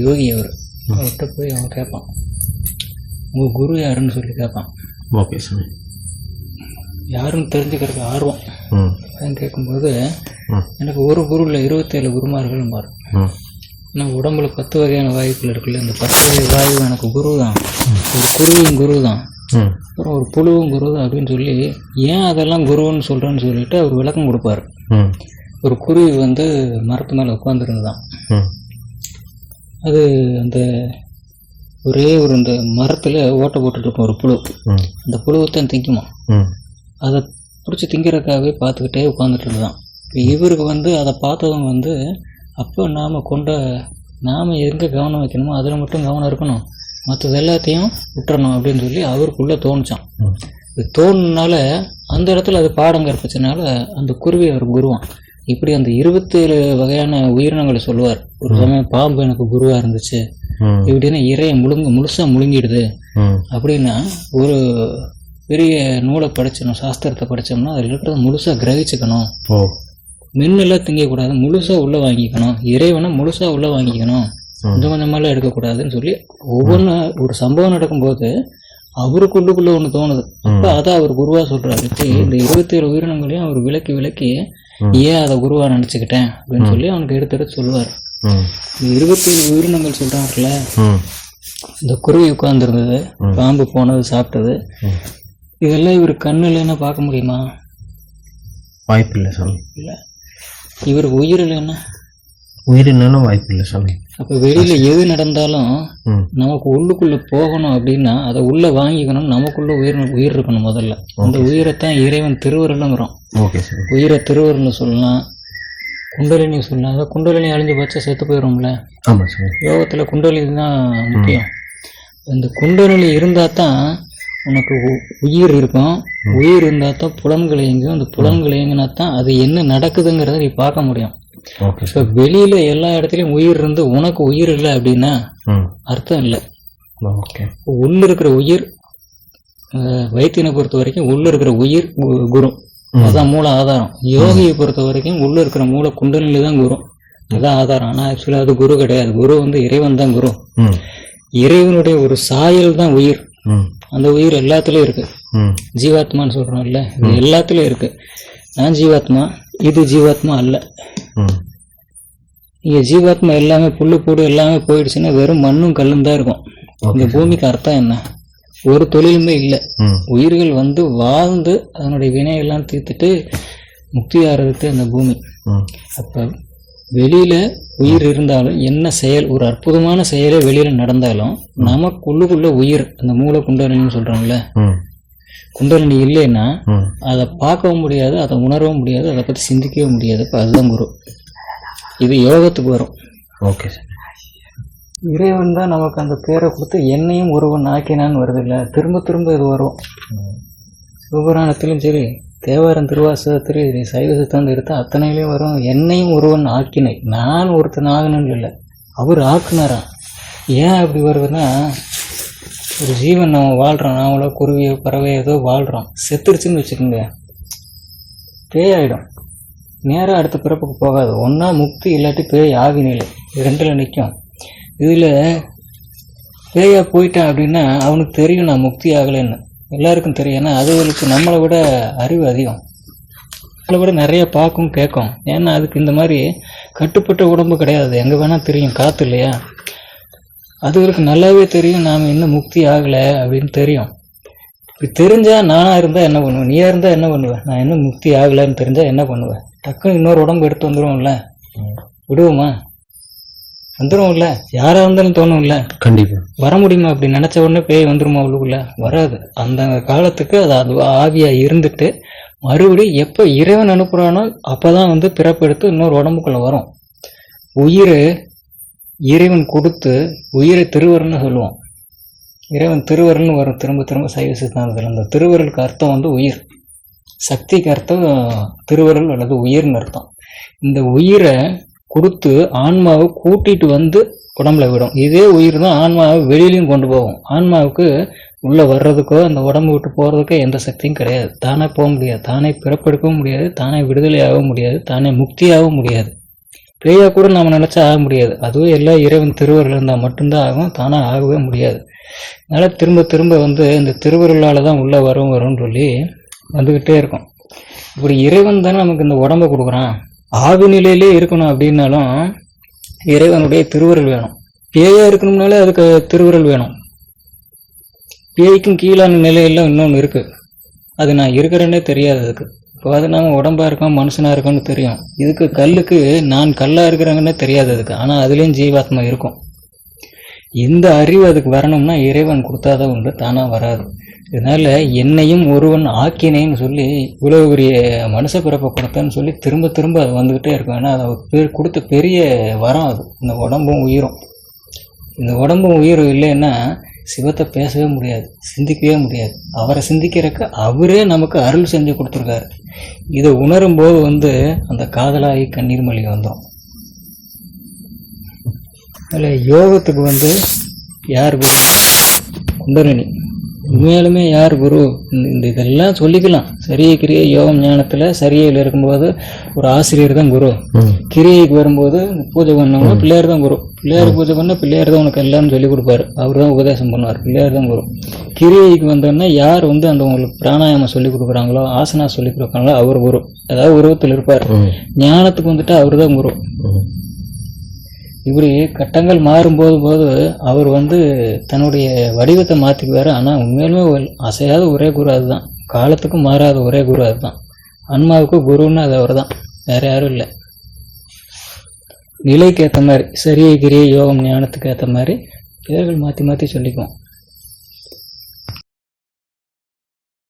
யோகி அவர் அவர்கிட்ட போய் அவன் கேட்பான் உங்கள் குரு யாருன்னு சொல்லி கேட்பான் ஓகே சாமி. யாருன்னு தெரிஞ்சுக்கிறதுக்கு ஆர்வம். அப்படின்னு கேட்கும்போது எனக்கு ஒரு குரு இல்லை இருபத்தேழு குருமார்கள் மாறும் ஆனால் உடம்புல பத்து வகையான வாயுக்கள் இருக்குல்ல இந்த பத்து வகை வாயு எனக்கு குரு தான் ஒரு குருவும் குரு தான் அப்புறம் ஒரு புழுவும் குரு தான் அப்படின்னு சொல்லி ஏன் அதெல்லாம் குருன்னு சொல்கிறேன்னு சொல்லிட்டு அவர் விளக்கம் கொடுப்பார். ஒரு குருவி வந்து மரத்து மேலே உட்காந்துருந்துதான் ம். அது அந்த ஒரே ஒரு இந்த மரத்தில் ஓட்டை போட்டுட்டு இருக்கும் ஒரு புழு. அந்த புழுவை தான் திங்குமா? அதை பிடிச்சி திங்கிறதுக்காகவே பார்த்துக்கிட்டே உட்காந்துட்டு இருந்துதான் இப்போ இவருக்கு வந்து அதை பார்த்தவங்க வந்து அப்போ நாம் கொண்ட நாம் எங்கே கவனம் வைக்கணுமோ அதில் மட்டும் கவனம் இருக்கணும். மற்றது எல்லாத்தையும் விட்டுறணும் அப்படின்னு சொல்லி அவருக்குள்ளே தோணுச்சான் இது தோணுனால அந்த இடத்துல அது பாடம் கற்பிச்சனால அந்த குருவி அவர் குருவான் இப்படி அந்த இருபத்தேழு வகையான உயிரினங்களை சொல்லுவார். ஒரு சமயம் பாம்பு எனக்கு குருவாக இருந்துச்சு. இப்படின்னு இறையை முழுங்க முழுசாக முழுங்கிடுது. அப்படின்னா ஒரு பெரிய நூலை படிச்சணும் சாஸ்திரத்தை படித்தோம்னா அதில் இருக்கிறத முழுசாக கிரகிச்சுக்கணும். மென்னெல்லாம் திங்கக்கூடாது முழுசாக உள்ளே வாங்கிக்கணும். இறைவனை முழுசாக உள்ளே வாங்கிக்கணும். கொஞ்சம் கொஞ்சமெல்லாம் எடுக்கக்கூடாதுன்னு சொல்லி ஒவ்வொன்று ஒரு சம்பவம் நடக்கும்போது அவருக்குள்ளுக்குள்ளே ஒன்று தோணுது. அப்போ அதை அவர் குருவாக சொல்கிறாரு இந்த இருபத்தேழு உயிரினங்களையும் அவர் விலக்கி விலக்கி ஏன் அதை குருவாக நினச்சிக்கிட்டேன் அப்படின்னு சொல்லி அவனுக்கு எடுத்து எடுத்து சொல்லுவார். ம். இந்த இருபத்தேழு உயிரினங்கள் சொல்கிறாருல ம். இந்த குருவி உட்காந்துருந்தது பாம்பு போனது சாப்பிட்டது. இதெல்லாம் இவர் கண்ணு இல்லைன்னா பார்க்க முடியுமா? வாய்ப்பில்லை சாமி. இல்லை. இவருக்கு உயிர் இல்லைன்னா உயிரினம்னு வாய்ப்பில்லை சாமி. அப்போ வெளியில் எது நடந்தாலும் நமக்கு உள்ளுக்குள்ளே போகணும் அப்படின்னா அதை உள்ளே வாங்கிக்கணும் நமக்குள்ள உயிர் உயிர் இருக்கணும் முதல்ல. அந்த உயிரைத்தான் இறைவன் திருவருளுங்கிறோம். ஓகே சாமி உயிரை திருவருள்னு சொல்லலாம் குண்டலினி அதை குண்டலினி அழிஞ்சு பச்சை செத்து போயிடும்ல ஆமாம் சாமி யோகத்தில் குண்டலினி தான் முக்கியம். இந்த குண்டலினி இருந்தால் தான் உனக்கு உயிர் இருக்கும். உயிர் இருந்தால் தான் புலன்கள் இயங்கும். அந்த புலன்கள் இயங்கினா தான் அது என்ன நடக்குதுங்கிறத நீ பார்க்க முடியும். இப்போ வெளியில் எல்லா இடத்துலையும் உயிர் இருந்து உனக்கு உயிர் இல்லை அப்படின்னா அர்த்தம் இல்லை. உள்ள இருக்கிற உயிர் வைத்தியனை பொறுத்த வரைக்கும் உள்ள இருக்கிற உயிர் குரு. அதான் மூல ஆதாரம். யோகியை பொறுத்த வரைக்கும் உள்ள இருக்கிற மூல குண்டலில தான் குரு. அதான் ஆதாரம். ஆனால் ஆக்சுவலாக அது குரு கிடையாது. குரு வந்து இறைவன் தான் குரு. இறைவனுடைய ஒரு சாயல் தான் உயிர். அந்த உயிர் எல்லாத்துலேயும் இருக்கு. ஜீவாத்மான்னு சொல்கிறோம்ல இது எல்லாத்துலேயும் இருக்கு. நான் ஜீவாத்மா இது ஜீவாத்மா அல்ல. இங்கே ஜீவாத்மா எல்லாமே புல்லு பூடு எல்லாமே போயிடுச்சுன்னா வெறும் மண்ணும் கல்லும் தான் இருக்கும். இந்த பூமிக்கு அர்த்தம் என்ன? ஒரு தொழிலுமே இல்லை. உயிர்கள் வந்து வாழ்ந்து அதனுடைய வினையெல்லாம் தீர்த்துட்டு முக்தி ஆகிறதுக்கு அந்த பூமி. அப்போ வெளியில உயிர் இருந்தாலும் என்ன செயல்? ஒரு அற்புதமான செயலே வெளியில நடந்தாலும் நமக்குள்ளுக்குள்ள உயிர் அந்த மூல குண்டலினின்னு சொல்றோம்ல ம். குண்டலினி இல்லைன்னா அதை பார்க்கவும் முடியாது அதை உணரவும் முடியாது அதை பற்றி சிந்திக்கவே முடியாது. இப்போ அதுதான் குரு. இது யோகத்துக்கு வரும். Okay sir. இறைவன் தான் நமக்கு அந்த பேரை கொடுத்து என்னையும் ஒருவன் ஆக்கினான்னு வருது இல்லை? திரும்ப திரும்ப இது வரும். சிவபுராணத்திலும் சரி தேவாரம் திருவாசகத்திலும் சரி சைவ சித்தாந்தம் எடுத்தால் அத்தனையிலையும் வரும். என்னையும் ஒருவன் ஆக்கினை நான் ஒருத்தன் ஆகணும்னு இல்லை. அவர் ஆக்குனாரா ஏன் அப்படி வருதுன்னா ஒரு ஜீவன் நம்ம வாழ்கிறோம் நாமளோ குருவியோ பறவையோ ஏதோ வாழ்கிறோம் செத்துருச்சுன்னு வச்சுக்கோங்க. பேயாயிடும் நேராக அடுத்த பிறப்புக்கு போகாது. ஒன்றா முக்தி இல்லாட்டி பேய் ஆவி நிலை. ரெண்டில் நிற்கும் இதில் பேயா போயிட்டான் அப்படின்னா அவனுக்கு தெரியும் நான் முக்தி ஆகலைன்னு. எல்லாருக்கும் தெரியும். ஏன்னா அதுகளுக்கு நம்மளை விட அறிவு அதிகம். நம்மளை விட நிறைய பார்க்கும் கேட்கும். ஏன்னா அதுக்கு இந்த மாதிரி கட்டுப்பட்ட உடம்பு கிடையாது. எங்கே வேணால் தெரியும். காற்று இல்லையா? அதுகளுக்கு நல்லாவே தெரியும் நாம் இன்னும் முக்தி ஆகலை அப்படின்னு தெரியும். இப்படி தெரிஞ்சால் நானாக இருந்தால் என்ன பண்ணுவேன்? நீயா இருந்தால் என்ன பண்ணுவேன்? நான் இன்னும் முக்தி ஆகலைன்னு தெரிஞ்சால் என்ன பண்ணுவேன்? டக்குன்னு இன்னொரு உடம்பு எடுத்து வந்துடுவோம்ல விடுவோமா? வந்துடுவோம்ல யாராக இருந்தாலும் தோணும்ல. கண்டிப்பாக வர முடியுமா? அப்படி நினச்ச உடனே பேய் வந்துருமா உள்ளுக்குள்ள? வராது. அந்த காலத்துக்கு அது அது ஆவியாக இருந்துட்டு மறுபடியும் எப்போ இறைவன் அனுப்புகிறானோ அப்போ தான் வந்து பிறப்பெடுத்து இன்னொரு உடம்புக்குள்ள வரும். உயிர் இறைவன் கொடுத்து உயிரை திருவருன்னு சொல்லுவோம். இறைவன் திருவருள்னு வரும் திரும்ப திரும்ப சைவ சித்தாந்தத்தில் அந்த திருவருளுக்கு அர்த்தம் வந்து உயிர். சக்திக்கு அர்த்தம் திருவருள் அல்லது உயிர்னு அர்த்தம். இந்த உயிரை கொடுத்து ஆன்மாவை கூட்டிட்டு வந்து உடம்புல விடும். இதே உயிர் தான் ஆன்மாவை வெளியிலையும் கொண்டு போகும். ஆன்மாவுக்கு உள்ளே வர்றதுக்கோ அந்த உடம்பு விட்டு போகிறதுக்கோ எந்த சக்தியும் கிடையாது. தானே போக முடியாது. தானே பிறப்பெடுக்கவும் முடியாது. தானே விடுதலையாகவும் முடியாது. தானே முக்தியாகவும் முடியாது. பேயா கூட நம்ம நினச்சா ஆக முடியாது. அதுவும் எல்லாம் இறைவன் திருவருள் இருந்தால் மட்டும்தான் ஆகும் தானாக ஆகவே முடியாது. அதனால் திரும்ப திரும்ப வந்து இந்த திருவருளால் தான் உள்ளே வரும் வரும்னு சொல்லி வந்துக்கிட்டே இருக்கும். இப்படி இறைவன் தானே நமக்கு இந்த உடம்பை கொடுக்குறான். ஆவி நிலையிலே இருக்கணும் அப்படின்னாலும் இறைவனுடைய திருவருள் வேணும். பேயாக இருக்கணும்னாலே அதுக்கு திருவருள் வேணும். பேய்க்கும் கீழான நிலையெல்லாம் இன்னொன்று இருக்குது அது நான் இருக்கிறேன்னே தெரியாது அதுக்கு. இப்போ அது நம்ம உடம்பா இருக்கோம் மனுஷனாக இருக்கோம்னு தெரியும். இதுக்கு கல்லுக்கு நான் கல்லா இருக்கிறேங்கன்னே தெரியாது அதுக்கு. ஆனால் அதுலேயும் ஜீவாத்மா இருக்கும். இந்த அறிவு அதுக்கு வரணும்னா இறைவன் கொடுத்தாதான் உண்டு தானாக வராது. இதனால் என்னையும் ஒருவன் ஆக்கினேன்னு சொல்லி இவ்வளோ பெரிய மனுஷ பிறப்பை கொடுத்தேன்னு சொல்லி திரும்ப திரும்ப அது வந்துக்கிட்டே இருக்கும். ஏன்னா அது பெ- கொடுத்த பெரிய வரம் அது. இந்த உடம்பும் உயிரும். இந்த உடம்பும் உயிரும் இல்லைன்னா சிவத்தை பேசவே முடியாது சிந்திக்கவே முடியாது. அவரை சிந்திக்கிறக்க அவரே நமக்கு அருள் செஞ்சு கொடுத்துருக்காரு. இதை உணரும் போது வந்து அந்த காதலாகி கண்ணீர் மொழி வந்தோம் அதில் யோகத்துக்கு வந்து யார் குரு? குண்டலினி. உண்மையாலுமே யார் குரு? இந்த இதெல்லாம் சொல்லிக்கலாம். சரிய கிரிய யோகம் ஞானத்தில் சரியையில் இருக்கும்போது ஒரு ஆசிரியர் தான் குரு. கிரியைக்கு வரும்போது பூஜை பண்ணோம்னா பிள்ளையார் தான் குரு. பிள்ளையார் பூஜை பண்ணா பிள்ளையார் தான் உனக்கு எல்லாம் சொல்லி கொடுப்பாரு. அவர் தான் உபதேசம் பண்ணுவார். பிள்ளையார் தான் குரு. கிரியைக்கு வந்தோன்னா யார் வந்து அந்த உங்களுக்கு பிராணாயாமம் சொல்லி கொடுக்குறாங்களோ ஆசனா சொல்லி கொடுக்குறாங்களோ அவர் குரு. அதாவது உருவத்தில் இருப்பார். ஞானத்துக்கு வந்துட்டு அவர் தான் குரு. இப்படி கட்டங்கள் மாறும்போது போது அவர் வந்து தன்னுடைய வடிவத்தை மாற்றிக்குவார் ஆனால் உண்மையிலுமே அசையாத ஒரே குரு அதுதான். காலத்துக்கும் மாறாத ஒரே குரு அதுதான். அன்மாவுக்கு குருன்னு அது அவர் தான் வேற யாரும் இல்லை. நிலைக்கு ஏற்ற மாதிரி சரியை கிரியை யோகம் ஞானத்துக்கு ஏற்ற மாதிரி பேர்கள் மாற்றி மாற்றி சொல்லிக்குவோம்.